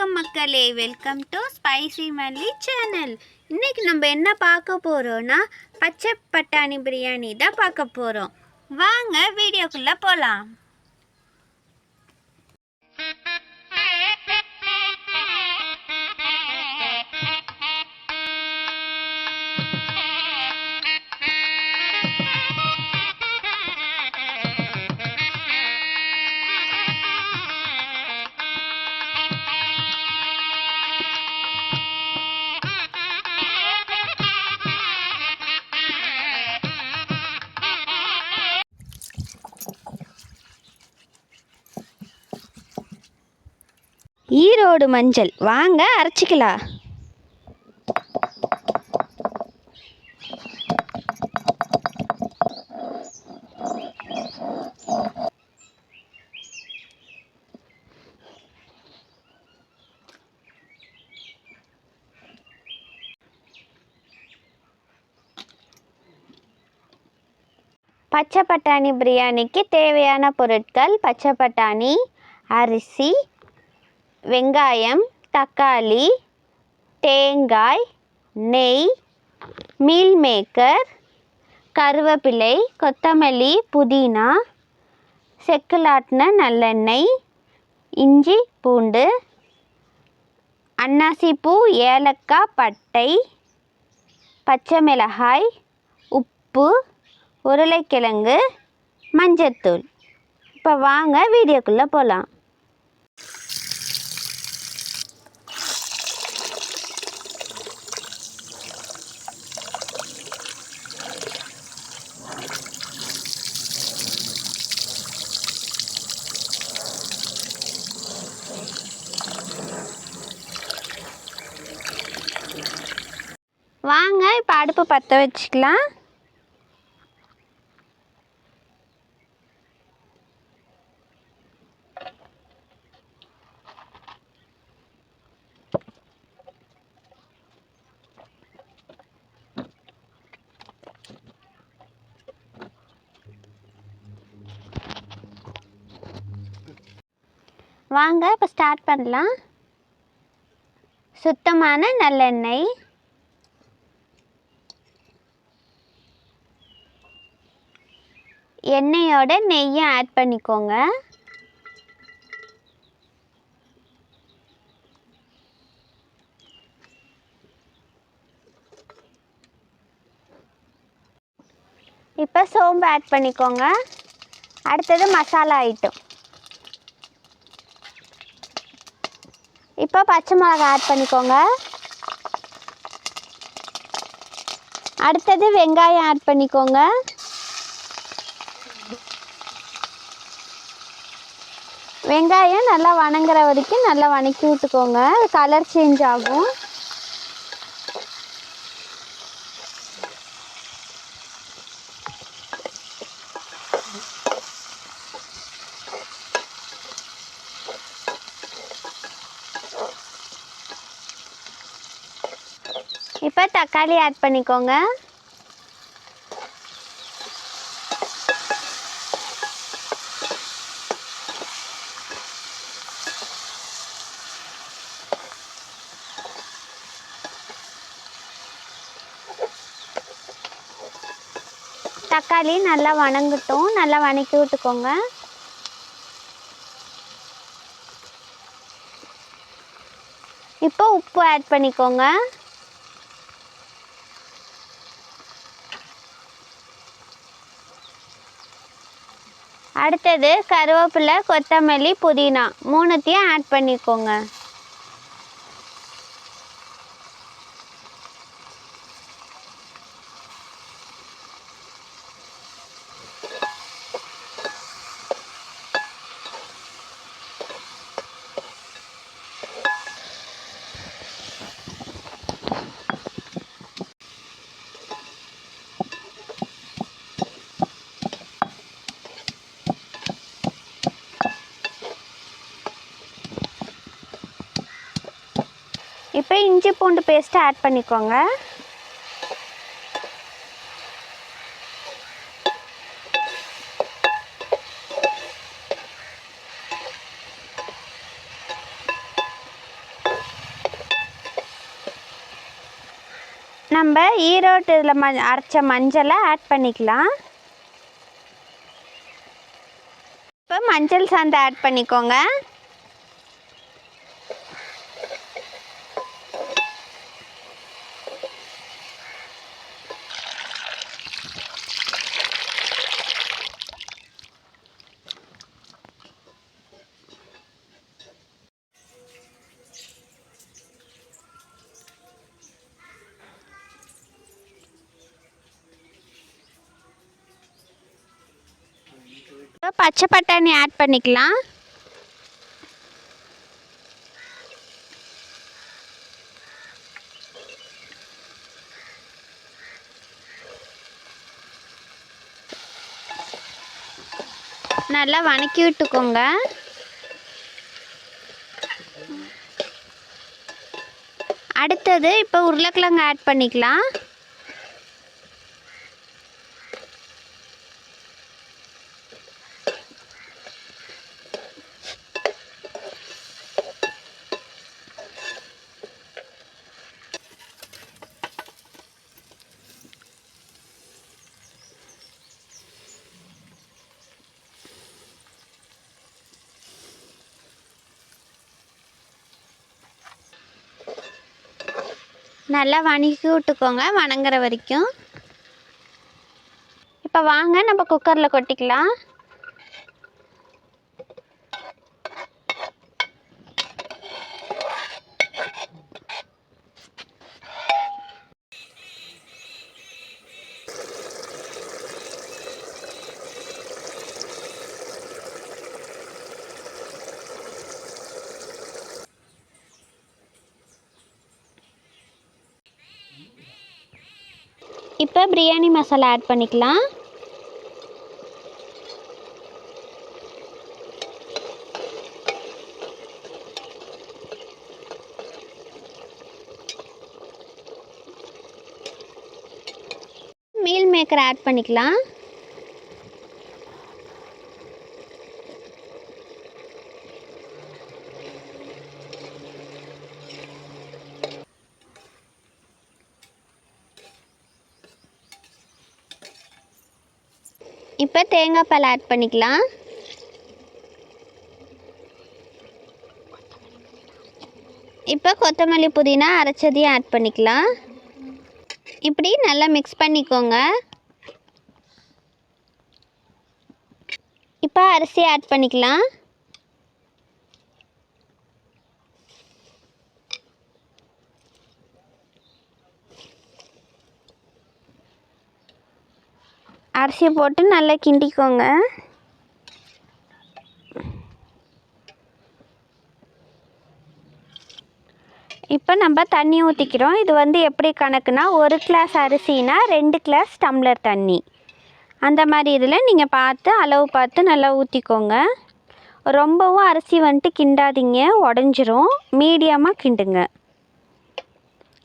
வணக்கம் மக்களே. Welcome to spicy Malli channel இன்றைக்கி நம்ம என்ன பார்க்க போகிறோன்னா பச்சை பட்டாணி பிரியாணி தான் பார்க்க போகிறோம் வாங்க வீடியோக்குள்ளே போகலாம் ஈரோடு மஞ்சள். வாங்க அரைச்சிக்கலாம். பச்சை பட்டாணி பிரியாணிக்கு தேவையான பொருட்கள் பச்சை பட்டாணி அரிசி வெங்காயம் தக்காளி தேங்காய் நெய் மீல் மேக்கர் கருவேப்பிலை கொத்தமல்லி புதினா செக்குலாட்டின நல்லெண்ணெய் இஞ்சி பூண்டு அன்னாசிப்பூ ஏலக்காய் பட்டை பச்சை மிளகாய் உப்பு உருளைக்கிழங்கு மஞ்சத்தூள். இப்போ வாங்க வீடியோக்குள்ளே போகலாம். வாங்க இப்போ அடுப்பு பற்ற வச்சுக்கலாம். வாங்க இப்போ ஸ்டார்ட் பண்ணலாம். சுத்தமான நல்லெண்ணெய். எண்ணெயோட நெய்யை ஆட் பண்ணிக்கோங்க. இப்போ சோம்பு ஆட் பண்ணிக்கோங்க. அடுத்தது மசாலா ஐட்டம் இப்போ பச்சை மிளகா ஆட் பண்ணிக்கோங்க. அடுத்தது வெங்காயம் ஆட் பண்ணிக்கோங்க. வெங்காயம் நல்லா வணங்குற வரைக்கும் நல்லா வணக்கி விட்டுக்கோங்க. கலர் சேஞ்ச் ஆகும். இப்போ தக்காளி ஆட் பண்ணிக்கோங்க. தக்காளி நல்லா வணங்கட்டும். நல்லா வணக்கி விட்டுக்கோங்க. இப்போ உப்பு ஆட் பண்ணிக்கோங்க. அடுத்தது கருவேப்பிலை கொத்தமல்லி புதினா மூணுத்தையும் ஆட் பண்ணிக்கோங்க. இப்போ இஞ்சி பூண்டு பேஸ்ட்டு ஆட் பண்ணிக்கோங்க. நம்ம ஈரோட்டு இதில் ம அரைச்ச மஞ்சளை ஆட் பண்ணிக்கலாம். இப்போ மஞ்சள் சாந்தை ஆட் பண்ணிக்கோங்க. பச்சை பட்டாணி ஆட் பண்ணிக்கலாம். நல்லா வணக்கி விட்டுக்கோங்க. அடுத்தது இப்போ உருளைக்கிழங்கு ஆட் பண்ணிக்கலாம். நல்லா வணக்கி விட்டுக்கோங்க வணங்குற வரைக்கும். இப்போ வாங்க நம்ம குக்கரில் கொட்டிக்கலாம். இப்போ பிரியாணி மசாலா ஆட் பண்ணிக்கலாம். மீல் மேக்கர் ஆட் பண்ணிக்கலாம். இப்போ தேங்காய் பால் ஆட் பண்ணிக்கலாம். இப்போ கொத்தமல்லி புதினா அரைச்சதையும் ஆட் பண்ணிக்கலாம். இப்படி நல்லா மிக்ஸ் பண்ணிக்கோங்க. இப்போ அரிசி ஆட் பண்ணிக்கலாம். அரிசியை போட்டு நல்லா கிண்டிக்கோங்க. இப்போ நம்ம தண்ணி ஊற்றிக்கிறோம் இது வந்து எப்படி கணக்குனா ஒரு கிளாஸ் அரிசினா ரெண்டு கிளாஸ் டம்ளர் தண்ணி. அந்த மாதிரி இதில் நீங்கள் பார்த்து அளவு பார்த்து நல்லா ஊற்றிக்கோங்க ரொம்பவும் அரிசி வந்துட்டு கிண்டாதீங்க உடஞ்சிரும். மீடியமாக கிண்டுங்க.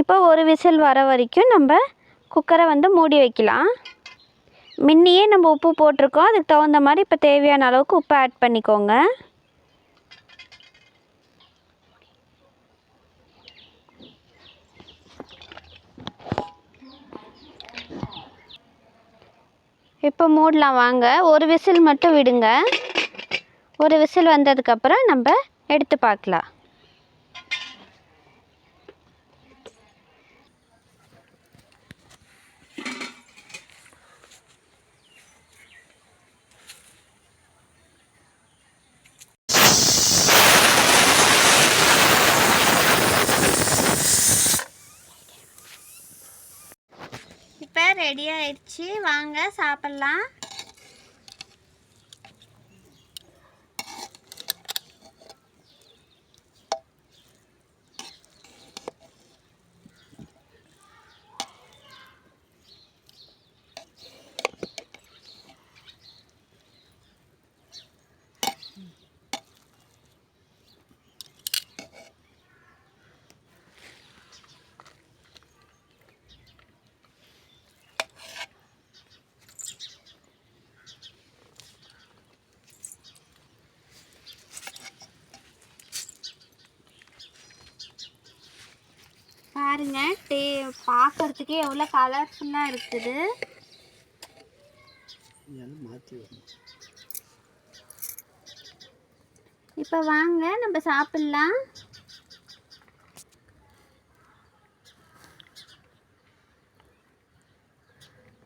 இப்போ ஒரு விசில் வர வரைக்கும் நம்ம குக்கரை வந்து மூடி வைக்கலாம். முன்னையே நம்ம உப்பு போட்டிருக்கோம். அதுக்கு தகுந்த மாதிரி இப்போ தேவையான அளவுக்கு உப்பு ஆட் பண்ணிக்கோங்க. இப்போ மூடலாம் வாங்க. ஒரு விசில் மட்டும் விடுங்க. ஒரு விசில் வந்ததுக்கப்புறம் நம்ம எடுத்து பார்க்கலாம் இப்போ ரெடி ஆயிடுச்சு வாங்க சாப்பிட்லாம். பாருங்க. டே பார்க்கறதுக்கே எவ்வளோ கலர்ஃபுல்லாக இருக்குது. இப்போ வாங்க நம்ம சாப்பிட்லாம்.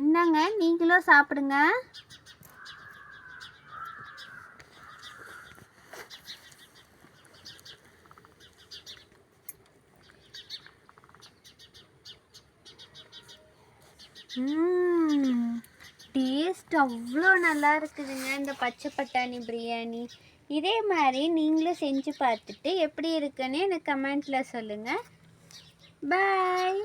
இந்தாங்க நீங்களும் சாப்பிடுங்க. டேஸ்ட் அவ்வளோ நல்லா இருக்குதுங்க. இந்த பச்சை பட்டாணி பிரியாணி. இதே மாதிரி நீங்களும் செஞ்சு பார்த்துட்டு எப்படி இருக்குன்னு எனக்கு கமெண்ட்டில் சொல்லுங்கள் பாய்